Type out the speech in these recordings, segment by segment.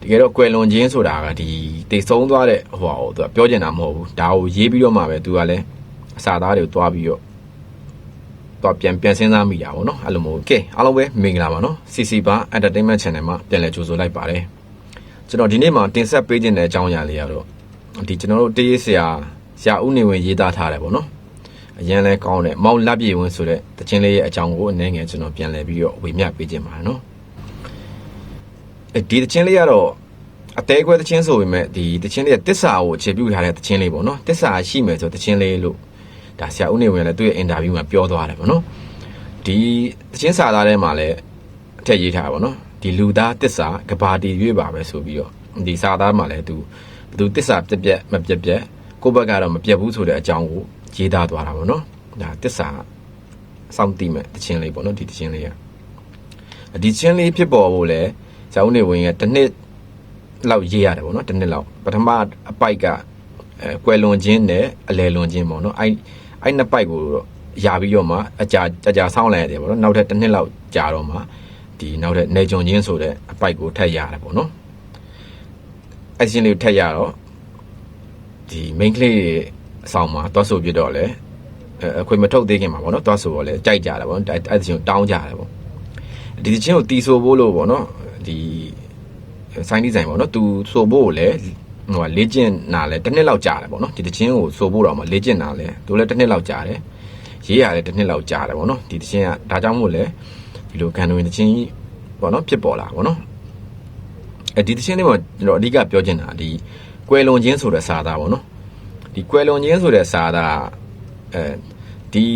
တကယ်တော့ကွယ်လွန်ခြင်းဆိုတာကဒီတိတ်ဆုံးသွားတဲ့ဟိုဟာကိုသူကပြောချင်တာမဟုတ်ဘူးဒါကိုရေးပြီးတော့မှပဲသူကလည်းအစာသားတွေကိုတွားပြီးတော့တော့ပြန်ပြန်စဉ်းစားမိတာပေါ့နော်အဲ့လိုမျိုးကဲအားလုံးပဲမင်္ဂလာပါနော် CC Bar Entertainment Channel မှာပြန်လည်ကြိုဆိုလိုက်ပါတယ်ကျွန်တော်ဒီနေ့မှာတင်ဆက်ပေးခြင်းတဲ့အကြောင်းအရာလေးကတော့ဒီကျွန်တော်တို့တေးရေးဆရာဆရာဦးနေဝင်ရေးသားထားတယ်ပေါ့နော်အရင်လဲကောင်းတယ်မောင်လက်ပြေဝင်ဆိုတဲ့တခြင်းလေးရဲ့အကြောင်းကိုအနေငယ်ကျွန်တော်ပြန်လည်ပြီးတော့ဝေမျှပေးခြင်းပါတယ်နော်အဲ ဒီတချင်းလေးကတော့အသေးခွဲတချင်းဆိုပေမဲ့ဒီတချင်းလေးကတစ္ဆာကိုအခြေပြုထားတဲ့တချင်းလေးပေါ့နော်တစ္ဆာရှိမယ်ဆိုတချင်းလေးလို့ဒါဆရာဦးနေဝင်လည်းသူ့ရဲ့အင်တာဗျူးမှာပြောသွားတယ်ပေါ့နော်ဒီတချင်းစာသားထဲမှာလည်းအထက်ရေးထားတာပေါ့နော်ဒီလူသားတစ္ဆာကဘာတီရွေးပါပဲဆိုပြီးတော့ဒီစာသားမှာလည်းသူဘသူတစ္ဆာပြက်ပြက်မပြက်ပြက်ကိုယ့်ဘက်ကတော့မပြက်ဘူးဆိုတဲ့အကြောင်းကိုရေးသားသွားတာပေါ့နော်ဒါတစ္ဆာစောင့်တိမဲ့တချင်းလေးပေါ့နော်ဒီတချင်းလေးကဒီချင်းလေးဖြစ်ပေါ်ဖို့လည်း ဇောင်းနေဝင်ကတစ်နှစ်လောက်ရေးရတယ်ပေါ့နော်တစ်နှစ်လောက်ပထမအပိုက်ကအဲကွယ်လွန်ခြင်းနဲ့အလယ်လွန်ခြင်းပေါ့နော်အဲ့အဲ့နှစ်ပိုက်ကိုရပြီးတော့မှအကြာကြာကြာဆောင်းလိုက်ရတယ်ပေါ့နော်နောက်ထပ်တစ်နှစ်လောက်ကြာတော့မှဒီနောက်ထပ်နေကြုံခြင်းဆိုတဲ့အပိုက်ကိုထပ်ရတယ်ပေါ့နော်အဲ့ဒီချင်းလေးကိုထပ်ရတော့ဒီ main ကလေးအဆောင်မှာတွားဆိုပြတော့လေအဲအခွေမထုတ်သေးခင်မှာပေါ့နော်တွားဆိုတော့လေကြိုက်ကြတယ်ပေါ့နော်အဲ့အဲ့ဒီချင်းကိုတောင်းကြတယ်ပေါ့ဒီချင်းကိုတီဆိုဖို့လို့ပေါ့နော် ဒီဆိုင်းဒီဇိုင်ပေါ့နော်သူဆိုဖို့ကိုလည်းဟိုကလေ့ကျင့်နာလဲတစ်နှစ်လောက်ကြာတယ်ပေါ့နော်ဒီတချင်းကိုဆိုဖို့တော့မှလေ့ကျင့်နာလဲသူလည်းတစ်နှစ်လောက်ကြာတယ်ရေးရတယ်တစ်နှစ်လောက်ကြာတယ်ပေါ့နော်ဒီတချင်းကဒါကြောင့်မို့လဲဒီလိုကန်ဝင်တချင်းကြီးပေါ့နော်ဖြစ်ပေါ်လာပေါ့နော်အဲဒီတချင်းလေးမှာကျွန်တော်အဓိကပြောချင်တာဒီကွယ်လွန်ခြင်းဆိုတဲ့စာသားပေါ့နော်ဒီကွယ်လွန်ခြင်းဆိုတဲ့စာသားအဲဒီ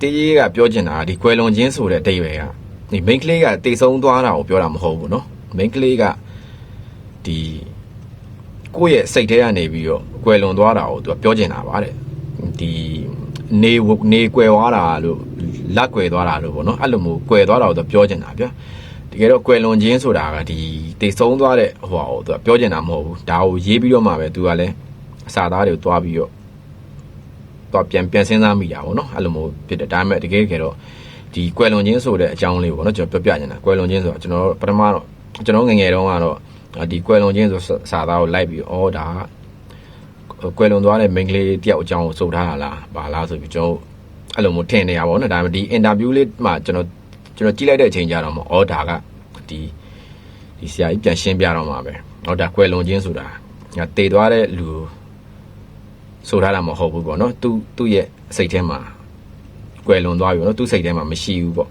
တေးရေးကပြောချင်တာကဒီကွယ်လွန်ခြင်းဆိုတဲ့အတိတ်ပဲက ဒီ main ကလေးကတိတ်ဆုံးသွားတာကိုပြောတာမဟုတ်ဘူးเนาะ main ကလေးကဒီကိုယ့်ရဲ့စိတ်ထဲကနေပြီးတော့ကွယ်လွန်သွားတာကိုသူကပြောချင်တာပါတဲ့ဒီနေဝနေကွယ်သွားတာလို့လက်ကွယ်သွားတာလို့ပေါ့နော်အဲ့လိုမျိုးကွယ်သွားတာကိုသူပြောချင်တာဗျာတကယ်တော့ကွယ်လွန်ခြင်းဆိုတာကဒီတိတ်ဆုံးသွားတဲ့ဟိုဟာကိုသူကပြောချင်တာမဟုတ်ဘူးဒါကိုရေးပြီးတော့မှပဲသူကလည်းအစာသားတွေကိုတွားပြီးတော့ တော့ပြန်ပြန်စဉ်းစားမိတာပေါ့နော်အဲ့လိုမျိုးဖြစ်တယ်ဒါပေမဲ့တကယ်တကယ်တော့ ဒီကွယ်လွန်ခြင်းဆိုတဲ့အကြောင်းလေးကိုပေါ့နော်ကျွန်တော်ပြောပြနေတာကွယ်လွန်ခြင်းဆိုတော့ကျွန်တော်ပထမတော့ကျွန်တော်ငယ်ငယ်တုန်းကတော့ဒီကွယ်လွန်ခြင်းဆိုစာသားကိုလိုက်ပြီးဩဒါကွယ်လွန်သွားတဲ့မိန်းကလေးတယောက်အကြောင်းကိုစုပ်ထားတာလားဘာလားဆိုပြီးကျွန်တော်အဲ့လိုမျိုးထင်နေရပါဘောနော်ဒါပေမဲ့ဒီအင်တာဗျူးလေးမှာကျွန်တော်ကျွန်တော်ကြည့်လိုက်တဲ့အချိန်ကျတော့မဩဒါကဒီဒီဆရာကြီးပြန်ရှင်းပြတော့မှာပဲဟောဒါကွယ်လွန်ခြင်းဆိုတာငါတည်သွားတဲ့လူဆိုထားတာမဟုတ်ဘူးပေါ့နော်သူသူ့ရဲ့စိတ်ထဲမှာ ကွယ်လွန်သွားပြီပေါ့နော်သူ့စိတ်ထဲမှာမရှိဘူးပေါ့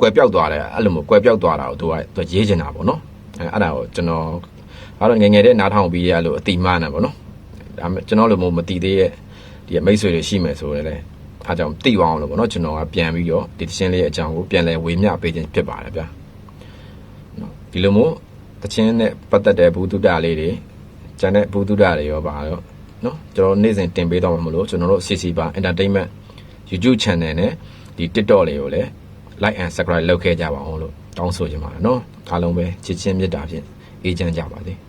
ကွယ်ပြောက်သွားတယ်အဲ့လိုမျိုးကွယ်ပြောက်သွားတာကိုသူကသူရေးချင်တာပေါ့နော်အဲအဲ့ဒါကိုကျွန်တော်အဲ့တော့ငယ်ငယ်တဲ့နားထောင်ပြီးရလို့အတိမနာပေါ့နော်ဒါပေမဲ့ကျွန်တော်လိုမျိုးမတည်သေးရဲ့ဒီမိတ်ဆွေတွေရှိမယ်ဆိုရင်လည်းအားကြောင့်တိသွားအောင်လို့ပေါ့နော်ကျွန်တော်ကပြန်ပြီးတော့ဒီတခြင်းလေးအကြောင်းကိုပြန်လဲဝေမျှပေးခြင်းဖြစ်ပါတယ်ဗျာနော်ဒီလိုမျိုးတခြင်းနဲ့ပတ်သက်တဲ့ဘုဒ္ဓတာလေးတွေကျန်တဲ့ဘုဒ္ဓတာတွေရောပါတော့နော်ကျွန်တော်နေ့စဉ်တင်ပေးတော့မှာမလို့ကျွန်တော်တို့ CC ပါ Entertainment YouTube Channel နဲ့ဒီ TikTok လေးကိုလည်း Like and Subscribe လုပ်ခဲ့ကြပါအောင်လို့တောင်းဆိုချင်ပါတယ်နော်အားလုံးပဲချစ်ချင်းမေတ္တာဖြင့်အေးချမ်းကြပါစေ။